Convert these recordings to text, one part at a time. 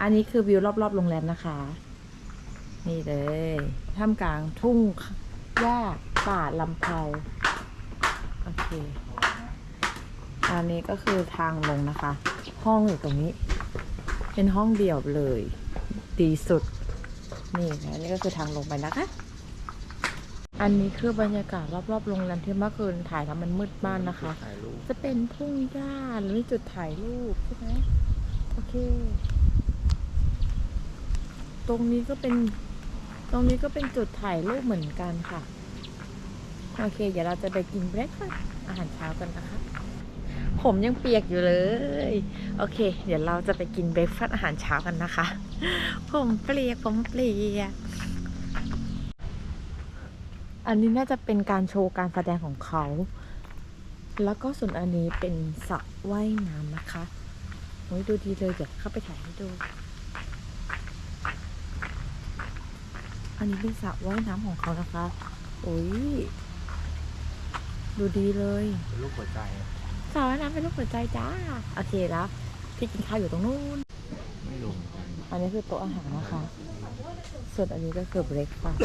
อันนี้คือวิวรอบๆโรงแรมนะคะ นี่เลยท่ามกลางทุ่งหญ้าป่าลำเพาโอเค อันนี้ก็คือทางลงนะคะ ห้องอยู่ตรงนี้ เป็นห้องเดี่ยวเลย ดีสุด นี่ค่ะอันนี้ก็คือทางลงไปนะคะ อันนี้คือบรรยากาศรอบๆโรงแรมที่เมื่อคืนถ่ายแล้วมันมืดมากนะคะถ่ายรูปจะเป็นทุ่งหญ้าหรือจุดถ่ายรูปใช่ไหมโอเค ตรงนี้ก็เป็น ตรงนี้ก็เป็นจุดถ่ายรูปเหมือนกันค่ะ โอเค เดี๋ยวเราจะไปกินเบรคฟาสต์อาหารเช้ากันนะคะ ผมยังเปียกอยู่เลย โอเค เดี๋ยวเราจะไปกินเบรคฟาสต์อาหารเช้ากันนะคะ ผมเปียก ผมเปียก อันนี้น่าจะเป็นการโชว์การแสดงของเขา แล้วก็ส่วนอันนี้เป็นสระว่ายน้ำนะคะโอ้ยดูดีเลยเดี๋ยวเข้าไปถ่ายให้ดู นนี้เป็นสระว่ายน้ำของเขานะคะ โอ้ย ดูดีเลยเป็นรูปหัวใจสระว่ายน้ำเป็นรูปหัวใจจ้า โอเคแล้วพี่กินข้าวอยู่ตรงนู้น ไม่รู้อันนี้คือโต๊ะอาหารนะคะ ส่วนอันนี้ก็คือเบรคฟาสต์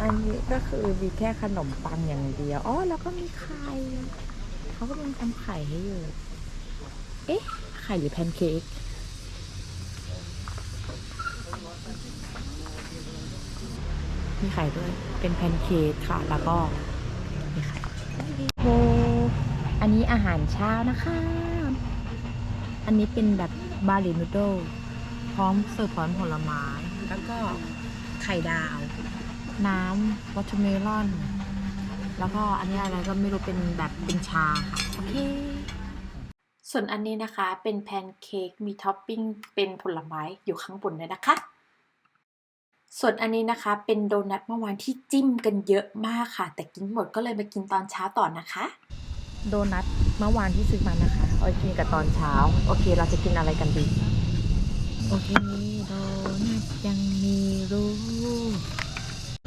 อันนี้ก็คือมีแค่ขนมปังอย่างเดียว อ๋อ แล้วก็มีไข่ เขาก็มีทำไข่ให้อยู่ เอ๊ะ ไข่หรือแพนเค้กมีไข่ด้วย เป็นแพนเค้กค่ะ แล้วก็มีไข่โออันนี้อาหารเช้านะคะ อันนี้เป็นแบบบาลีนูโดพร้อมเสิร์ฟพร้อมผลไม้ แล้วก็ไข่ดาว น้ำวอเตอร์เมลอน แล้วก็อันนี้อะไรก็ไม่รู้เป็นแบบเป็นชาค่ะ โอเค ส่วนอันนี้นะคะเป็นแพนเค้กมีท็อปปิ้งเป็นผลไม้อยู่ข้างบนเลยนะคะ ส่วนอันนี้นะคะเป็นโดนัทเมื่อวานที่จิ้มกันเยอะมากค่ะ แต่กินหมดก็เลยมากินตอนเช้าต่อนะคะ โดนัทเมื่อวานที่ซื้อมานะคะเอาไปกินกับตอนเช้า โอเค เราจะกินอะไรกันดี โอเคโดนัทยังมีรูป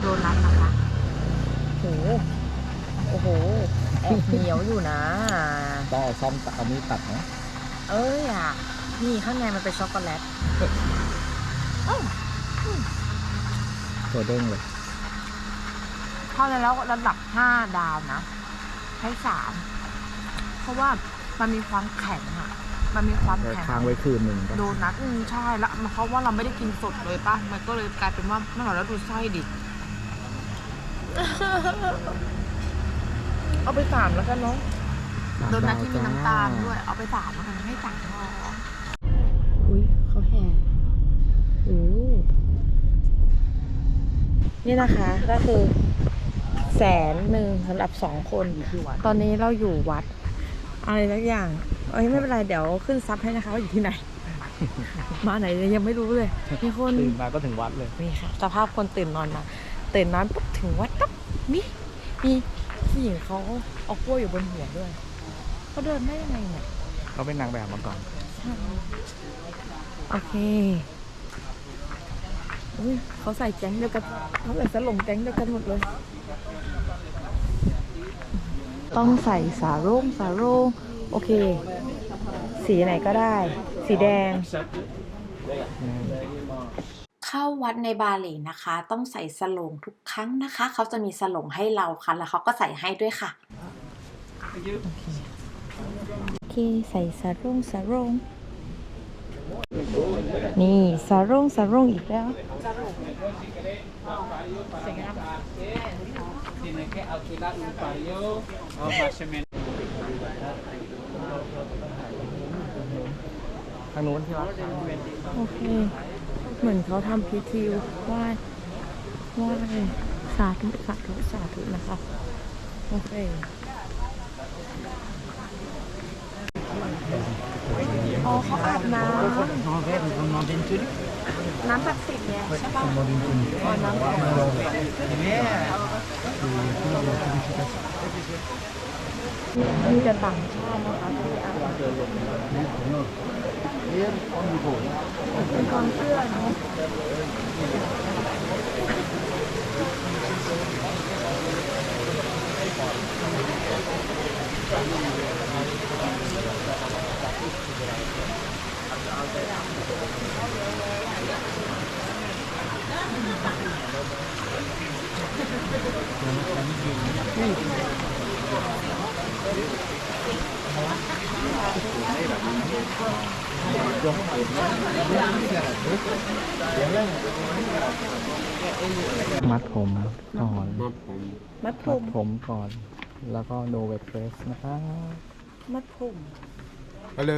โดนัทนะคะโห โอ้โหแอบเหนียวอยู่นะ ต้องเอาซ่อมตัดอันนี้ตัดนะเอ้ยอะ นี่ข้างในมันเป็นช็อกโกแลตเอ้าตัวเด้งเลยเท่านั้นแล้วระดับห้าดาวนะ ให้สามเพราะว่ามันมีความแข็งอะ มันมีความแต่แข็ง ค้างไว้คืนหนึ่งปะโดนัทอืมใช่แล้วเพราะว่าเราไม่ได้กินสดเลยป่ะ มันก็เลยกลายเป็นว่าไม่หรอกแล้วดูไส้ดิ เอาไปสามแล้วกันเนาะสามโดนัทดาวที่มีจ้น้ำตาลด้วย เอาไปสามแล้วกันให้สามพออุ้ยเขาแห่โอ้นี่นะคะก็คือแสนหนึ่งสำหรับสองคนที่วัดตอนนี้เราอยู่วัด อะไรสักอย่างเอ้ยไม่เป็นไรเดี๋ยวขึ้นซับให้นะคะว่าอยู่ที่ไหน มาไหนยังไม่รู้เลยมีคนตื่นมาก็ถึงวัดเลยนี่ค่ะสภาพคนตื่นนอนมาตื่นนอนปุ๊บถึงวัดปั๊บมีมี ผู้หญิงเขาเอากล้วยอยู่บนหัวด้วยเขาเดินได้ยังไงเนี่ยเขาเป็นนางแบบมาก่อนใช่โอเคอุ้ยเขาใส่แก๊งเดียวกันเขาใส่สลงแก๊งเดียวกันหมดเลย ต้องใส่สาโร่งสาโร่งโอเค สีไหนก็ได้ สีแดง เข้าวัดในบาหลีนะคะ ต้องใส่สลงทุกครั้งนะคะ เขาจะมีสลงให้เราค่ะ แล้วเขาก็ใส่ให้ด้วยค่ะ โอเค ใส่สารงสารงนี่สารงสารงอีกแล้ว Tiene que alquilar un barrio o más o menos. ทางนู้นที่วัดโอเค เหมือนเขาทำพิธีไหว้ไหว้สาธุสาธุสาธุนะคะ โอเคอ๋อเขาอาบน้ำน้ำศักดิ์สิทธิ์เนี่ยใช่ป่ะอ๋อน้ำศักดิ์สิทธิ์เนี่ยมีแต่ต่างชาตินะคะที่อาบ เป็นความเชื่อเนาะ มัดผมก่อนมัดผมัดม ผมก่อน แล้วก็โนเวทเฟสนะครับ มัดผม Hello,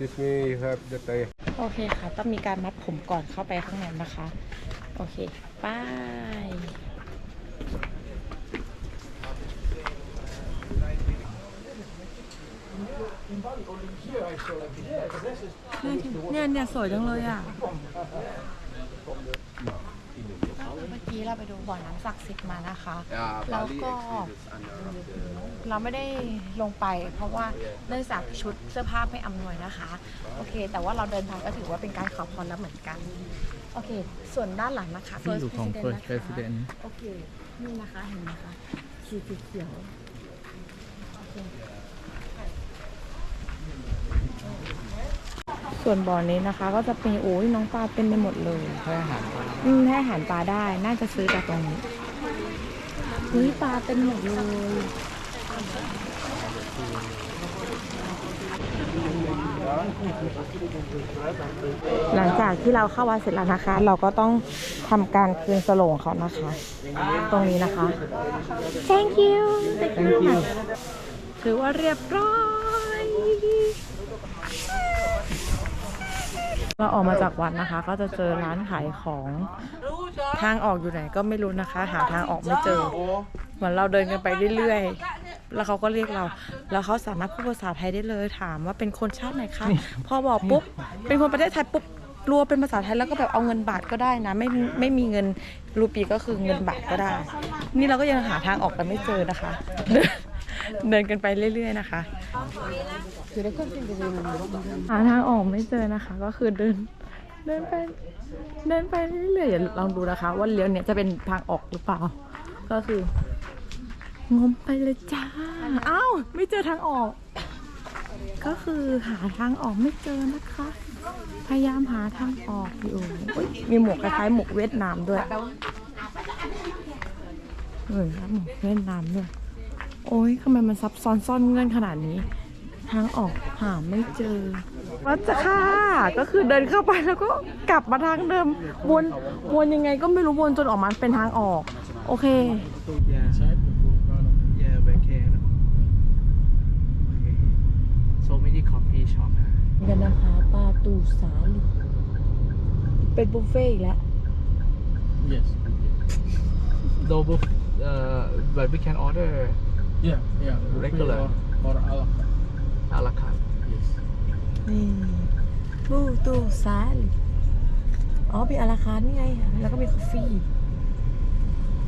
excuse me, you have the tie. โอเคค่ะ ต้องมีการมัดผมก่อนเข้าไปข้างในนะคะ โอเค ไป้าย เนี่ยเนี่ยสวยจังเลยอะ เมื่อกี้เราไปดูบ่อน้ำศักดิ์สิทธิ์มานะคะ แล้วก็เราไม่ได้ลงไป เพราะว่าเนื่องจากชุดเสื้อผ้าไม่อำนวยนะคะ โอเค แต่ว่าเราเดินทางก็ถือว่าเป็นการขอพรแล้วเหมือนกัน โอเค ส่วนด้านหลังนะคะที่อยู่ของ President First นะคะ President โอเค นี่นะคะ เห็นไหมคะสีเขียวโอเค ส่วนบ่อนี้นะคะ ก็จะเป็นโอ้ยน้องปลาเต็มไปหมดเลยให้อาหารปลาอืมให้อาหารปลาได้ น่าจะซื้อจากตรงนี้เฮ้ยปลาเต็มหมดเลยหลังจากที่เราเข้าวัดเสร็จแล้วนะคะ เราก็ต้องทำการคืนสโลงเขานะคะ ตรงนี้นะคะ thank you thank you ถือว่าเรียบร้อย เราออกมาจากวัดนะคะ ก็จะเจอร้านขายของทางออกอยู่ไหนก็ไม่รู้นะคะ หาทางออกไม่เจอ เหมือนเราเดินกันไปเรื่อยๆ แล้วเขาก็เรียกเรา แล้วเขาสามารถพูดภาษาไทยได้เลย ถามว่าเป็นคนชาติไหนคะ พอบอกปุ๊บ เป็นคนประเทศไทยปุ๊บรัวเป็นภาษาไทยแล้วก็แบบเอาเงินบาทก็ได้นะ ไม่ไม่มีเงินรูปีก็คือเงินบาทก็ได้ นี่เราก็ยังหาทางออกกันไม่เจอนะคะ เดินเดินกันไปเรื่อย ๆ นะคะ หาทางออกไม่เจอนะคะ ก็คือเดิน เดินไปเดินไปเรื่อยๆอย่าลองดูนะคะ ว่าเลี้ยวเนี้ยจะเป็นทางออกหรือเปล่า ก็คืองมไปเลยจ้าอ้าวไม่เจอทางออก ก็คือหาทางออกไม่เจอนะคะ พยายามหาทางออกอยู่มีหมวกคล้ายๆหมวกเวียดนามด้วยเหมือหมวกเวียดนามด้วยโอ้ยทำไมมันซับซ้อนซ่อนเงื่อนขนาดนี้ ทางออกหาไม่เจอวัดจะค่ะก็คือเดินเข้าไปแล้วก็กลับมาทางเดิมวนวนยังไงก็ไม่รู้วนจนออกมาเป็นทางออก โอเค Yeah. Yeah, back here. Okay. So many coffee shop. กันนะคะปลาตูสาลีเป็นบุฟเฟ่ต์อีกแล้ว Yes. No, both, uh, but we can order Yeah, yeah. Regular. Or, or a la carte. A la carte. Yes. นี่บูตูซาลีอ๋อมีอาราคาร์ทนี่ไง แล้วก็มีกาแฟ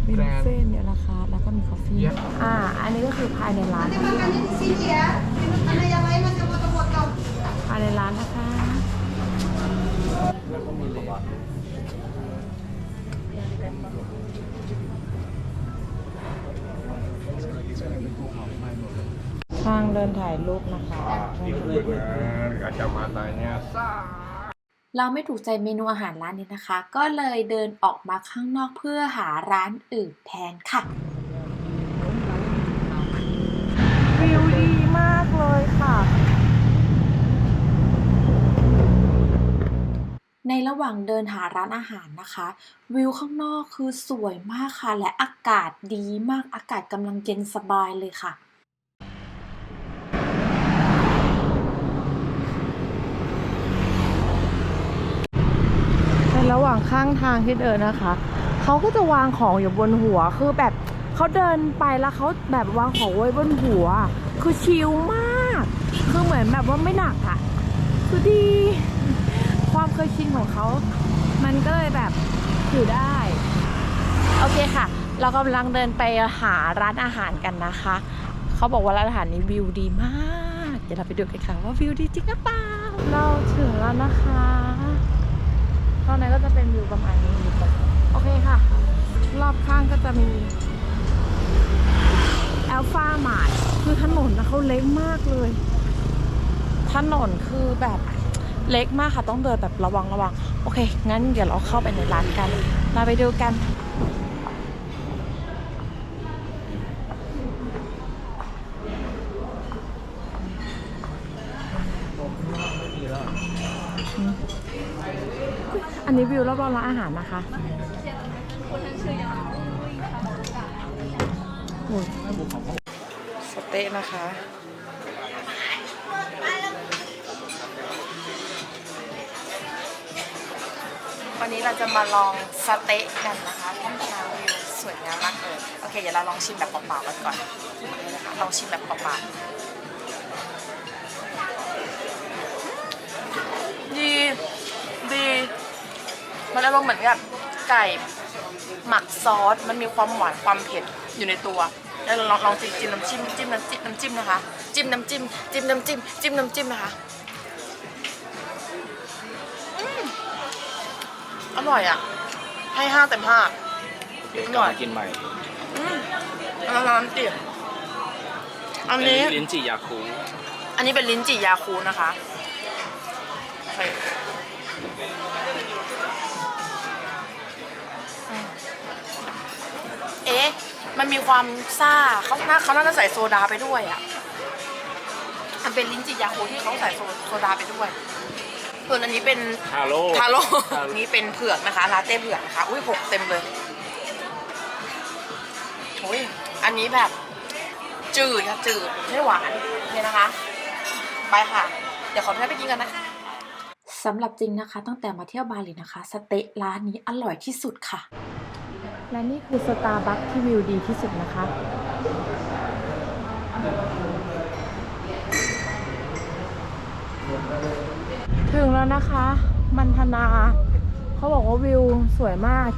มีบุฟเฟ่ต์มีอาราคาร์ทแล้วก็มีกาแฟ Yeah. อ่า อันนี้ก็คือภายในร้านนะคะ sini ya. Ada yang lain masih foto-foto. ภายในร้านนะคะ ทางเดินถ่ายรูปนะคะ Kacamatanya เราไม่ถูกใจเมนูอาหารร้านนี้นะคะ ก็เลยเดินออกมาข้างนอกเพื่อหาร้านอื่นแทนค่ะ วิวดีมากเลยค่ะ ในระหว่างเดินหาร้านอาหารนะคะ วิวข้างนอกคือสวยมากค่ะ และอากาศดีมากอากาศกำลังเย็นสบายเลยค่ะ ใน ระหว่างข้างทางที่เดินนะคะเขาก็จะวางของอยู่บนหัวคือแบบเขาเดินไปแล้วเขาแบบวางของไว้บนหัว คือชิลมาก คือเหมือนแบบว่าไม่หนักอะคือดี ความเคยชินของเขา มันก็เลยแบบถือได้ โอเคค่ะ เรากำลังเดินไปหาร้านอาหารกันนะคะ เขาบอกว่าร้านอาหารนี้วิวดีมาก เดี๋ยวเราไปดูกันค่ะว่าวิวดีจริงหรือเปล่า เราถึงแล้วนะคะ ตอนนั้นก็จะเป็นวิวประมาณนี้โอเคค่ะ รอบข้างก็จะมีแอลฟาหมาดคือถนนนะเขาเล็กมากเลย ถนนคือแบบเล็กมากค่ะต้องเดินแบบระวังระวังโอเค งั้นเดี๋ยวเราเข้าไปในร้านกัน เราไปดูกัน อันนี้วิวรอบๆร้านอาหารนะคะสเต๊ะนะคะ วันนี้เราจะมาลองสเต๊ะกันนะคะท่ามกลางวิวสวยงามมากเลย โอเค เดี๋ยวเราลองชิมแบบเปล่าๆกันก่อนนะคะลองชิมแบบเปล่าๆ มันอารมณ์เหมือนกับไก่หมักซอส มันมีความหวานความเผ็ดอยู่ในตัว แล้วเราลองลองจิ้มจิ้มน้ำจิ้มจิ้มน้ำจิ้มน้ำจิ้มนะคะ จิ้มน้ำจิ้มจิ้มน้ำจิ้มจิ้มน้ำจิ้มนะคะอืมอร่อยอะ ให้ห้าเต็มห้าโอเคกลับมากินใหม่อืมอันนั้นน้ำจิ้มอันนี้ ลิ้นจี่ยาคู อันนี้เป็นลิ้นจี่ยาคูนะคะโอเค เอ๊ะมันมีความซ่าเขาน่าเขาน่าจะใส่โซดาไปด้วยอะมันเป็นลิ้นจี่ยาคูที่เขาใส่โซโซดาไปด้วยส่วนอันนี้เป็นฮาโลทาโร่อันนี้เป็นเผือกนะคะลาเต้เผือกนะคะอุ้ยหกเต็มเลยโอ้ยอันนี้แบบจืดค่ะจืดไม่หวานเนี่ยนะคะไปค่ะ เดี๋ยวขอให้ไปกินกันนะคะสำหรับจริงนะคะ ตั้งแต่มาเที่ยวบาหลีนะคะ สเต๊ะร้านนี้อร่อยที่สุดค่ะ และนี่คือสตาร์บัคที่วิวดีที่สุดนะคะ ถึงแล้วนะคะ มันธนา เขาบอกว่าวิวสวยมาก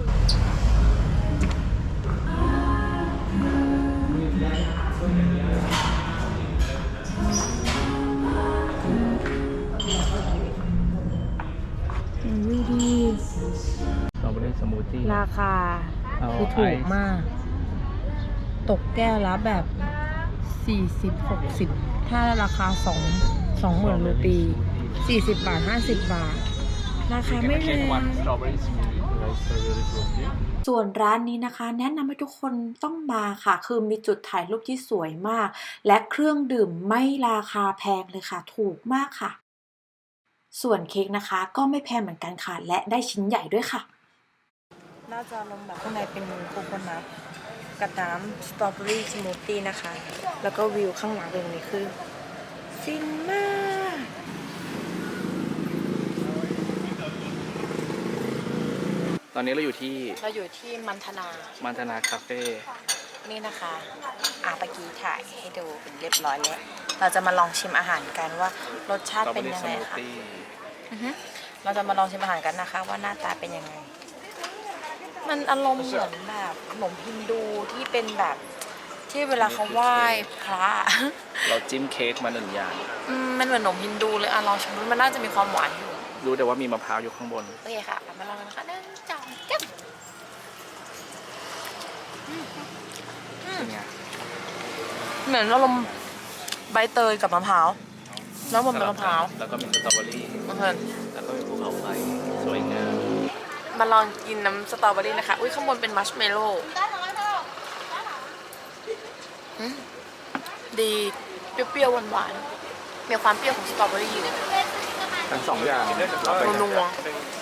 วิวดี สตรอเบอรี่สมูทตี้ราคาเอา คือถูกไอซ์มาก ตกแก้วละแบบ40 60ถ้าราคา2 20,000รูปี40บาท50บาท ราคาไม่แพงสตรอเบอรี่สมูทตี้ไรซ์สตรอเบอรี่สมูทตี้ส่วนร้านนี้นะคะ แนะนำให้ทุกคนต้องมาค่ะ คือมีจุดถ่ายรูปที่สวยมาก และเครื่องดื่มไม่ราคาแพงเลยค่ะ ถูกมากค่ะ ส่วนเค้กนะคะ ก็ไม่แพงเหมือนกันค่ะ และได้ชิ้นใหญ่ด้วยค่ะ น่าจะลงแบบข้างในเป็นโคโคนัทกับน้ำสตรอเบอรี่สมูทตี้นะคะ แล้วก็วิวข้างหลังตรงนี้คือฟินมากตอนนี้เราอยู่ที่เราอยู่ที่มันธนา มันธนาคาเฟ่นี่นะคะอาปกี้ถ่ายให้ดูเป็นเรียบร้อยแล้วเราจะมาลองชิมอาหารกันว่ารสชาสติตรอเบเป็อนรี่ยังสไงมูทค่ะตี้อือฮึเราจะมาลองชิมอาหารกันนะคะ ว่าหน้าตาเป็นยังไง มันอารมณ์เหมือนแบบขนมฮินดูที่เป็นแบบที่เวลาเขาไหว้พระเราจิ้มเค้กมาหนึ่งอย่างอืมมันเหมือนขนมฮินดูเลยอะลองชิมดูมันน่าจะมีความหวานอยู่รู้แต่ว่ามีมะพร้าวอยู่ข้างบน โอเคค่ะเรามาลองกันนะคะหนึ่งสองจับเป็นไงเหมือนอารมณ์ใบเตยกับมะพร้าว แล้วบนเป็นมะพร้าว แล้วก็มีสตรอเบอรี่มะเขือแล้วก็มีภูเขาไฟสวยงาม มาลองกินน้ำสตรอเบอรี่นะคะ อุ้ยข้างบนเป็นมัชเมลโล่ดีเปรี้ยวๆหวานๆ มีความเปรี้ยวของสตรอเบอรี่อยู่ทั้งสองอย่างเราไปนัว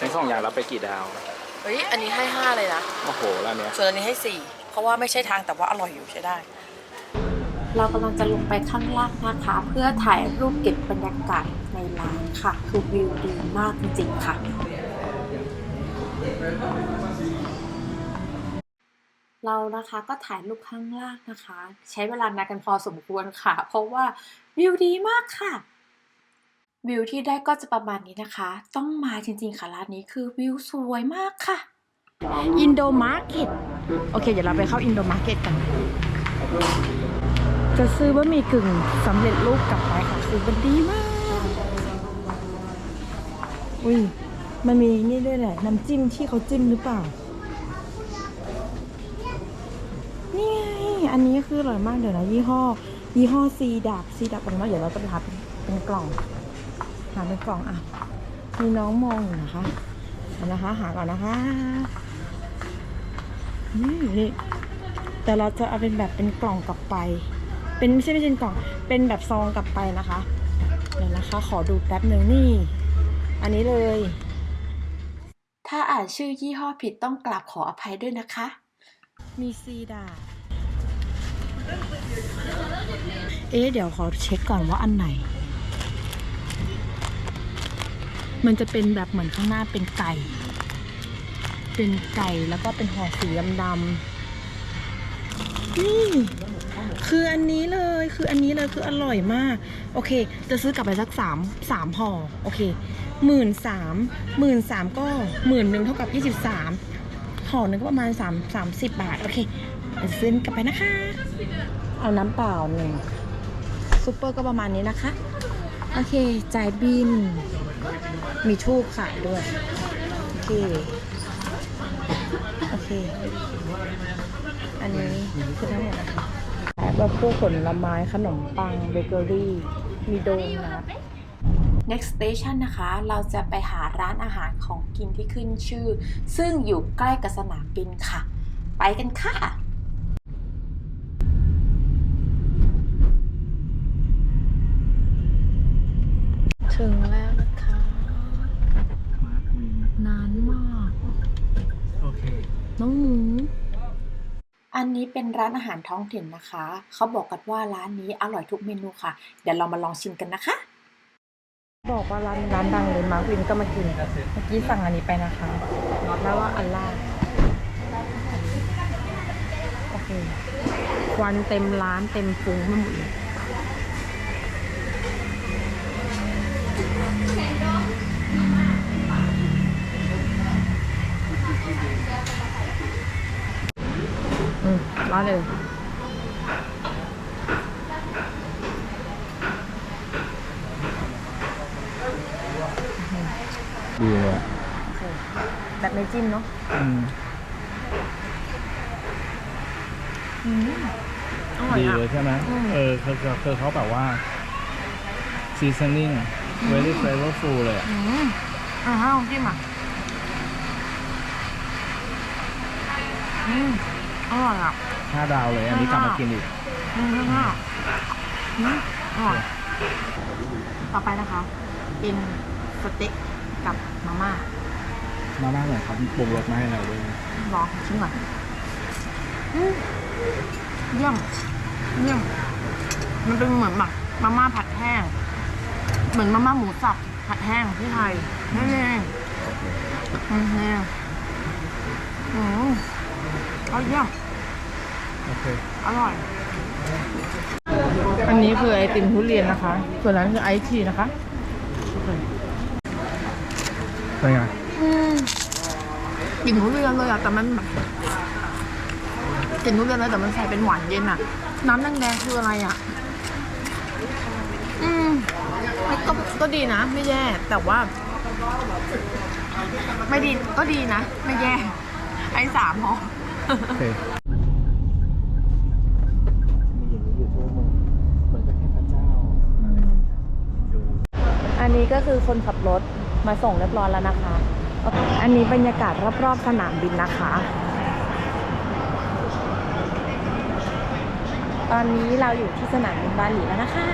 ทั้งสองอย่างเราไปกี่ดาว เฮ้ย อันนี้ให้ห้าเลยนะ โอ้โหร้านเนี้ยส่วนอันนี้ให้สี่เพราะว่าไม่ใช่ทางแต่ว่าอร่อยอยู่ใช้ได้ เรากำลังจะลงไปข้างล่างนะคะ เพื่อถ่ายรูปเก็บบรรยากาศในร้านค่ะ คือวิวดีมากจริงๆค่ะ เรานะคะก็ถ่ายรูปข้างล่างนะคะ ใช้เวลานานกันพอสมควรค่ะ เพราะว่าวิวดีมากค่ะ วิวที่ได้ก็จะประมาณนี้นะคะ ต้องมาจริงๆค่ะร้านนี้คือวิวสวยมากค่ะอินโดมาร์เก็ตโอเค เดี๋ยวเราไปเข้าอินโดมาร์เก็ตกัน จะซื้อบะหมี่กึ่งสำเร็จรูปกลับไปค่ะ คือมันดีมากอุ้ย มันมีนี่ด้วยแหละ น้ำจิ้มที่เขาจิ้มหรือเปล่า นี่ไง อันนี้คืออร่อยมากเดี๋ยวนะยี่ห้อ ยี่ห้อซีดับซีดับตรงนั้นเดี๋ยวเราจะไปหาเป็นกล่องหาเป็นกล่องอะ มีน้องมองอยู่นะคะเอานะคะ หาก่อนนะคะนี่นี่แต่เราจะเอาเป็นแบบเป็นกล่องกลับไป เป็นไม่ใช่ไม่ใช่กล่อง เป็นแบบซองกลับไปนะคะ เดี๋ยวนะคะ ขอดูแป๊บหนึ่งนี่ อันนี้เลย ถ้าอ่านชื่อยี่ห้อผิดต้องกราบขออภัยด้วยนะคะ มีซีดา เอ๊ะเดี๋ยวขอเช็คก่อนว่าอันไหน มันจะเป็นแบบเหมือนข้างหน้าเป็นไก่ เป็นไก่แล้วก็เป็นห่อสีดำๆนี่ คืออันนี้เลยคืออันนี้เลยคืออร่อยมาก โอเค จะซื้อกลับไปสักสามสามห่อโอเคหมื่นสามหมื่นสามก็หมื่นหนึ่งเท่ากับยี่สิบสามห่อหนึ่งก็ประมาณ3 30บบาท โอเคซื้อกลับไปนะคะ เอาน้ำเปล่าหนึ่งซุปเปอร์ก็ประมาณนี้นะคะ โอเค จ่ายบิน มีทูบขายด้วย โอเค โอเค อันนี้คือทั้งหมดนะคะ แบบพวกผลไม้ขนมปังเบเกอรี่ มีโดนัท next station นะคะ เราจะไปหาร้านอาหารของกินที่ขึ้นชื่อ ซึ่งอยู่ใกล้กับสนามบินค่ะ ไปกันค่ะถึงแล้วนะคะ นานมาก โอเค น้องหมู อันนี้เป็นร้านอาหารท้องถิ่นนะคะ เขาบอกกันว่าร้านนี้อร่อยทุกเมนูค่ะ เดี๋ยวเรามาลองชิมกันนะคะ บอกว่าร้านร้านดังเลยมาร์ควินก็มากิน เมื่อกี้สั่งอันนี้ไปนะคะแล้วว่าอันล่างโอเคควันเต็มร้านเต็มฟุ้งไปหมดเลย อืมร้านเลยดีเลยโอเคแบบไม่จิ้มเนาะอืมอืมอร่อยดีอะ เลยใช่ไหมอืม เออคือคือคือเขาแบบว่า seasoning very flavorful เลยอะอืมอ่าฮะลองจิ้มอะอืม อร่อยอะห้าดาวเลย อันนี้กลับมากินอีกอืมมากอืมอร่อยต่อไปนะคะ เป็นสเต็กกับมาม่า มาม่าเหมือนเขาปรุงรสมาให้เราด้วยลองชิมก่อนอืมเยี่ยมเยี่ยมมันเป็นเหมือนแบบมาม่าผัดแห้ง เหมือนมาม่าหมูสับผัดแห้งที่ไทยนี่เองอืมนี่อืมเอาเยี่ยม โอเค อร่อย อันนี้คือไอติมทุเรียนนะคะ ส่วนนั้นคือไอทีนะคะเป็นไงอืมกลิ่นทุเรียนเลยอะแต่มันแบบกลิ่นทุเรียนเลยแต่มันใส่เป็นหวานเย็นอะน้ำแดงๆคืออะไรอะอืมก็ก็ดีนะ ไม่แย่ แต่ว่า ไม่ดีก็ดีนะ ไม่แย่ ไอสามพอ โอเคมีอย่างนี้อยู่ทั่วเมืองเหมือนกับเทพเจ้าดู อั นนี้ก็คือคนขับรถมาส่งเรียบร้อยแล้วนะคะ อันนี้บรรยากาศรอบๆสนามบินนะคะ ตอนนี้เราอยู่ที่สนามบินบาหลีแล้วนะคะ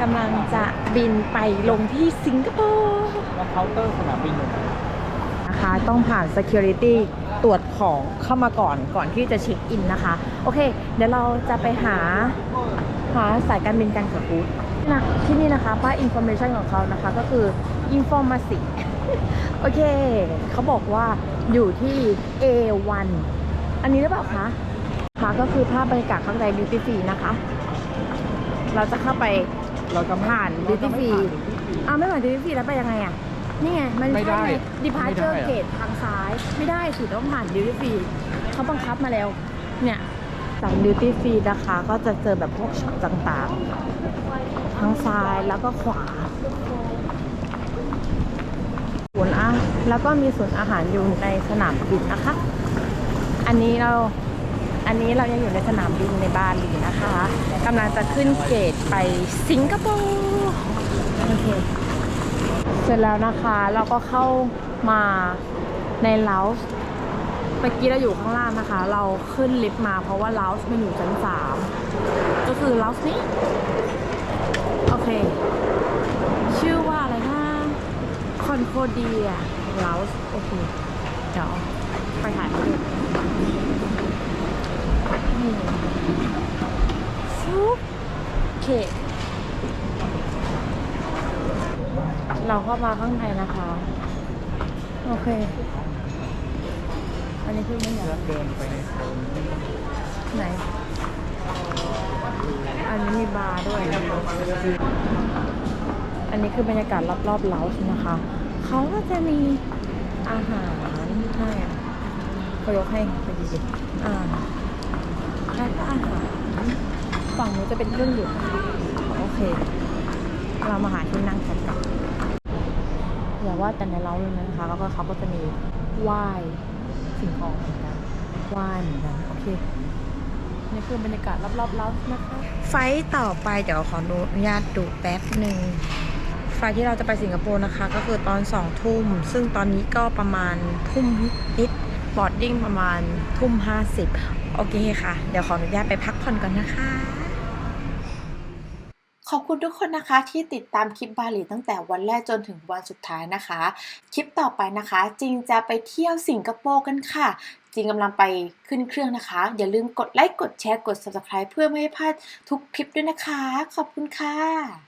กำลังจะบินไปลงที่สิงคโปร์แล้วเคาน์เตอร์สนามบินอยู่ไหนนะคะ ต้องผ่าน security ตรวจของเข้ามาก่อนก่อนที่จะเช็คอินนะคะ โอเค เดี๋ยวเราจะไปหาหาสายการบินกันกับบูธ นะที่นี่นะคะป้าย information ของเขานะคะก็คือ informacy โอเค เขาบอกว่าอยู่ที่ A1 อันนี้หรือเปล่าคะคะก็คือภาพบรรยากาศข้างใน duty free นะคะ เราจะเข้าไปเราจะผ่าน duty free อ้าวไม่ผ่าน duty free แล้วไปยังไงอะนี่ไงมันไม่ได้ใช่ง departure ไม่ได้อะ gate ทางซ้าย ไม่ได้สิต้องผ่าน duty free เขาบังคับมาแล้ว เนี่ยจาก duty free นะคะ ก็จะเจอแบบพวกช็อปต่างๆ ทางซ้ายแล้วก็ขวาศูนย์อาแล้วก็มีศูนย์อาหารอยู่ในสนามบินนะคะ อันนี้เราอันนี้เรายังอยู่ในสนามบินในบาหลีนะคะกำลังจะขึ้นเกตไปสิงคโปร์โอเคเสร็จแล้วนะคะเราก็เข้ามาในเลาส์เมื่อกี้เราอยู่ข้างล่างนะคะ เราขึ้นลิฟต์มาเพราะว่าเลาส์มันอยู่ชั้นสามก็คือเลาส์นี้ คชื่อว่าอะไรนะคอนโคเดียเลาส์โอเคเดี๋ยวไปถ่ายให้ดูนี่ฟุ๊บโอเคเราเข้ามาข้างในนะคะ โอเค อันนี้คือไม่อยากเดินไปในโซนไหน อันนี้มีบาร์ด้วยอันนี้คือบรรยากาศรอบๆเลาส์นะคะเขาก็จะมีอาหารให้เขายกให้ไปดีดิอ่าแล้วก็อาหาร ฝั่งนู้นจะเป็นเครื่องดื่มโอเค เรามาหาที่นั่งกันก่อนอย่าว่าแต่ในเล้าเลยนะคะ แล้วก็เขาก็จะมีไหว้สิ่งของเหมือนกันไหว้เหมือนกัน โอเค นี่คือบรรยากาศรอบๆเล้านะคะ ไฟต์ต่อไปเดี๋ยวขออนุญาตดูแป๊บหนึ่ง ไฟล์ที่เราจะไปสิงคโปร์นะคะ ก็คือตอนสองทุ่ม ซึ่งตอนนี้ก็ประมาณทุ่มนิดบอร์ดดิ้งประมาณทุ่มห้าสิบโอเคค่ะ เดี๋ยวขออนุญาตไปพักผ่อนก่อนนะคะ ขอบคุณทุกคนนะคะที่ติดตามคลิปบาหลีตั้งแต่วันแรกจนถึงวันสุดท้ายนะคะ คลิปต่อไปนะคะ จริงจะไปเที่ยวสิงคโปร์กันค่ะ จริงกำลังไปขึ้นเครื่องนะคะ อย่าลืมกดไลค์กดแชร์กด subscribe เพื่อไม่ให้พลาดทุกคลิปด้วยนะคะ ขอบคุณค่ะ